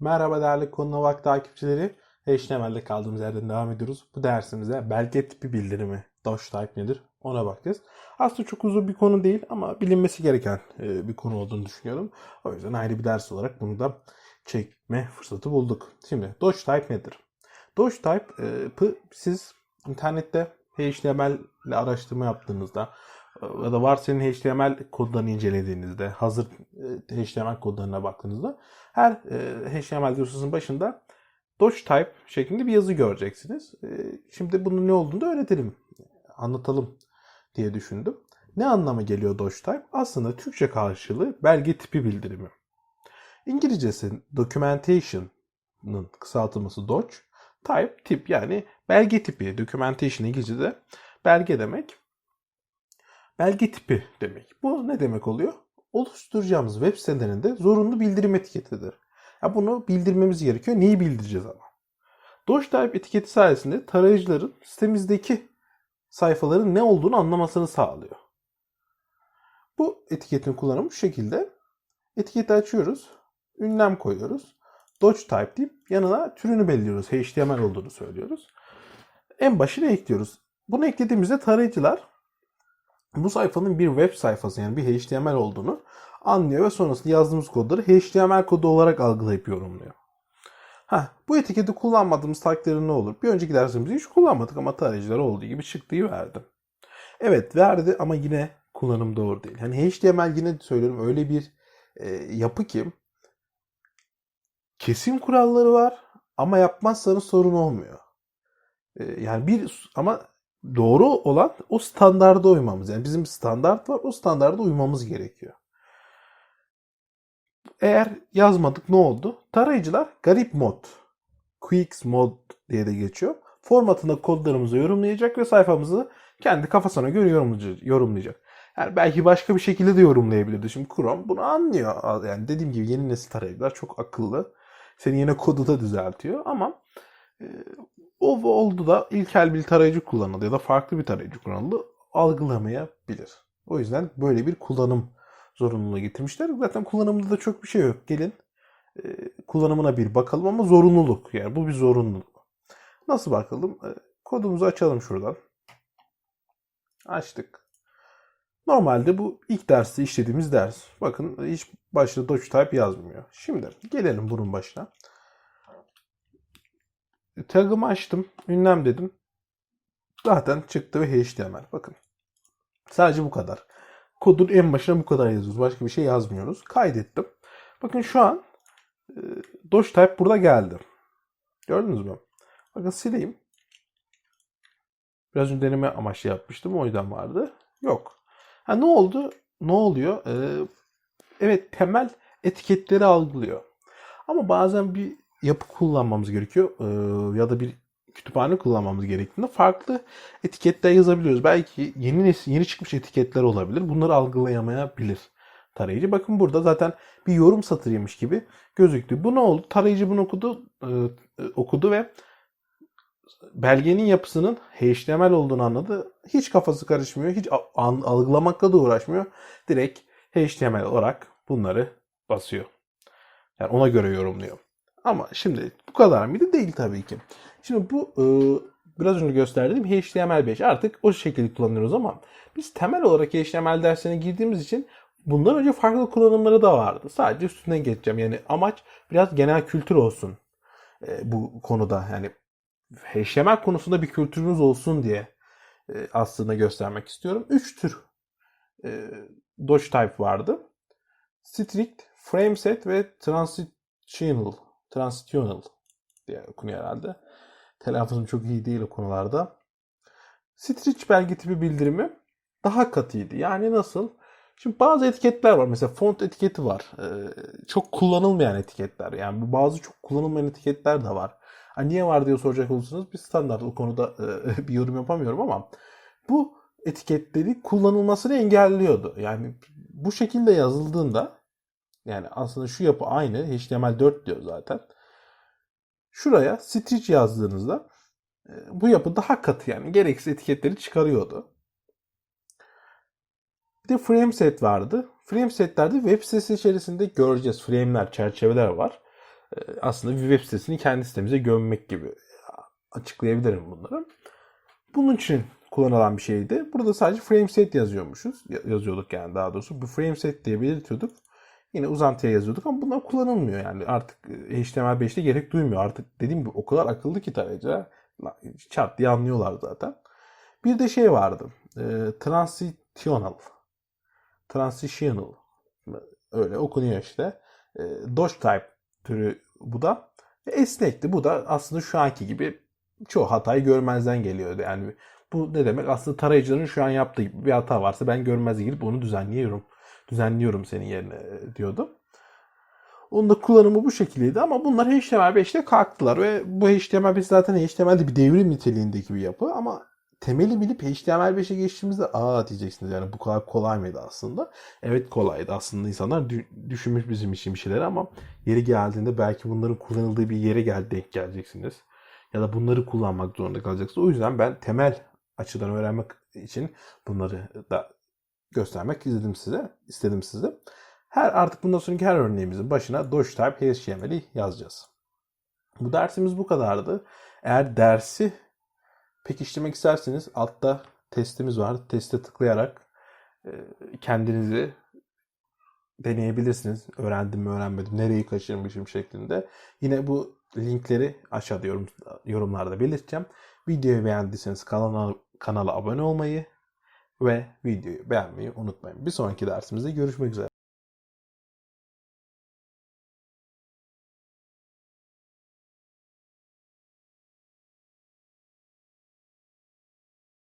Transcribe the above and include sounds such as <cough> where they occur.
Merhaba değerli Konunavak takipçileri. HTML'de kaldığımız yerden devam ediyoruz. Bu dersimizde belge tipi bildirimi, Doge type nedir ona bakacağız. Aslında çok uzun bir konu değil ama bilinmesi gereken e, bir konu olduğunu düşünüyorum. O yüzden ayrı bir ders olarak bunu da çekme fırsatı bulduk. Şimdi Doge type nedir? Doge type'ı siz internette HTML ile araştırma yaptığınızda e, ya da varsayılan HTML kodlarını incelediğinizde, hazır e, HTML kodlarına baktığınızda her e, HTML dosyasının başında type şeklinde bir yazı göreceksiniz. E, Şimdi bunun ne olduğunu da öğretelim, anlatalım diye düşündüm. Ne anlama geliyor type? Aslında Türkçe karşılığı belge tipi bildirimi. İngilizcesi documentation'ın kısaltılması Doge. Type, tip yani belge tipi. Documentation İngilizce'de belge demek. Belge tipi demek. Bu ne demek oluyor? Oluşturacağımız web sitelerinde zorunlu bildirim etiketidir. Ya bunu bildirmemiz gerekiyor. Neyi bildireceğiz ama? Doge type etiketi sayesinde tarayıcıların sitemizdeki sayfaların ne olduğunu anlamasını sağlıyor. Bu etiketin kullanımı şu şekilde. Etiketi açıyoruz. Ünlem koyuyoruz. Doge type deyip yanına türünü belirliyoruz. HTML olduğunu söylüyoruz. En başına ekliyoruz. Bunu eklediğimizde tarayıcılar bu sayfanın bir web sayfası yani bir HTML olduğunu anlıyor ve sonrasında yazdığımız kodları HTML kodu olarak algılayıp yorumluyor. Ha, bu etiketi kullanmadığımız takdirde ne olur? Bir önceki dersimizde hiç kullanmadık ama tarayıcılar olduğu gibi çıktığı verdi. Evet verdi ama yine kullanım doğru değil. Hani HTML yine söylüyorum öyle bir e, yapı ki kesin kuralları var ama yapmazsanız sorun olmuyor. E, yani bir ama doğru olan o standarda uymamız. Yani bizim standart var o standarda uymamız gerekiyor. Eğer yazmadık ne oldu? Tarayıcılar garip mod, Quicks mod diye de geçiyor. Formatında kodlarımızı yorumlayacak ve sayfamızı kendi kafasına göre yorumlayacak. Yani belki başka bir şekilde de yorumlayabilirdi. Şimdi Chrome bunu anlıyor. Yani dediğim gibi yeni nesil tarayıcılar çok akıllı. Senin yine kodu da düzeltiyor ama e, o oldu da ilkel bir tarayıcı kullanıldı ya da farklı bir tarayıcı kullanıldı algılamayabilir. O yüzden böyle bir kullanım zorunluluğu getirmişler. Zaten kullanımında da çok bir şey yok. Gelin e, kullanımına bir bakalım ama zorunluluk. Yani bu bir zorunluluk. Nasıl bakalım? E, kodumuzu açalım şuradan. Açtık. Normalde bu ilk derste işlediğimiz ders. Bakın hiç başta Doge type yazmıyor. Şimdi gelelim bunun başına. Tag'ımı açtım. Ünlem dedim. Zaten çıktı ve HTML. Bakın. Sadece bu kadar. Kodun en başına bu kadar yazıyoruz. Başka bir şey yazmıyoruz. Kaydettim. Bakın şu an e, Doge type burada geldi. Gördünüz mü? Bakın sileyim. Biraz önce deneme amaçlı yapmıştım. O yüzden vardı. Yok. Ha ne oldu? Ne oluyor? Ee, evet temel etiketleri algılıyor. Ama bazen bir yapı kullanmamız gerekiyor. Ee, ya da bir kütüphane kullanmamız gerektiğinde farklı etiketler yazabiliyoruz. Belki yeni yeni çıkmış etiketler olabilir. Bunları algılayamayabilir tarayıcı. Bakın burada zaten bir yorum satırıymış gibi gözüktü. Bu ne oldu? Tarayıcı bunu okudu, e, okudu ve belgenin yapısının HTML olduğunu anladı. Hiç kafası karışmıyor. Hiç an, algılamakla da uğraşmıyor. Direkt HTML olarak bunları basıyor. Yani ona göre yorumluyor. Ama şimdi bu kadar mıydı? Değil tabii ki. Şimdi bu e, biraz önce gösterdiğim HTML5 artık o şekilde kullanıyoruz ama biz temel olarak HTML dersine girdiğimiz için bundan önce farklı kullanımları da vardı. Sadece üstünden geçeceğim. Yani amaç biraz genel kültür olsun e, bu konuda. Yani HTML konusunda bir kültürünüz olsun diye e, aslında göstermek istiyorum. Üç tür e, Doge type vardı. Strict, frameset ve transitional. Transitional diye okunuyor herhalde. Telaffuzum çok iyi değil o konularda. Strict belge tipi bildirimi daha katıydı. Yani nasıl? Şimdi bazı etiketler var. Mesela font etiketi var. Ee, çok kullanılmayan etiketler. Yani bazı çok kullanılmayan etiketler de var. Ha, niye var diye soracak olursanız bir standart o konuda e, <laughs> bir yorum yapamıyorum ama bu etiketleri kullanılmasını engelliyordu. Yani bu şekilde yazıldığında yani aslında şu yapı aynı. HTML4 diyor zaten. Şuraya stitch yazdığınızda e, bu yapı daha katı yani gereksiz etiketleri çıkarıyordu. Bir de frame set vardı. Frame setlerde web sitesi içerisinde göreceğiz. Frame'ler, çerçeveler var. e, aslında bir web sitesini kendi sitemize gömmek gibi açıklayabilirim bunları. Bunun için kullanılan bir şeydi. Burada sadece frameset yazıyormuşuz. Ya- Yazıyorduk yani daha doğrusu. Bu frameset diye belirtiyorduk. Yine uzantıya yazıyorduk ama bunlar kullanılmıyor yani. Artık e, HTML5'te gerek duymuyor. Artık dediğim gibi o kadar akıllı ki tarayıcı. Çat diye anlıyorlar zaten. Bir de şey vardı. E, transitional. Transitional. Öyle okunuyor işte. E, Doge type türü bu da. E, esnekti. Bu da aslında şu anki gibi çoğu hatayı görmezden geliyordu. Yani bu ne demek? Aslında tarayıcıların şu an yaptığı gibi bir hata varsa ben görmezden gelip onu düzenliyorum. Düzenliyorum senin yerine e, diyordu. Onun da kullanımı bu şekildeydi ama bunlar HTML5'te kalktılar ve bu HTML5 zaten HTML'de bir devrim niteliğindeki bir yapı ama temeli bilip HTML5'e geçtiğimizde aa diyeceksiniz yani bu kadar kolay mıydı aslında? Evet kolaydı aslında insanlar dü- düşünmüş bizim için bir şeyler ama yeri geldiğinde belki bunların kullanıldığı bir yere gel denk geleceksiniz. Ya da bunları kullanmak zorunda kalacaksınız. O yüzden ben temel açıdan öğrenmek için bunları da göstermek istedim size. istedim size. Her artık bundan sonraki her örneğimizin başına Doge Type HTML'i yazacağız. Bu dersimiz bu kadardı. Eğer dersi pekiştirmek isterseniz altta testimiz var. Teste tıklayarak e, kendinizi deneyebilirsiniz. Öğrendim mi öğrenmedim, nereyi kaçırmışım şeklinde. Yine bu linkleri aşağıda yorum, yorumlarda belirteceğim. Videoyu beğendiyseniz kanala, kanala abone olmayı ve videoyu beğenmeyi unutmayın. Bir sonraki dersimizde görüşmek üzere.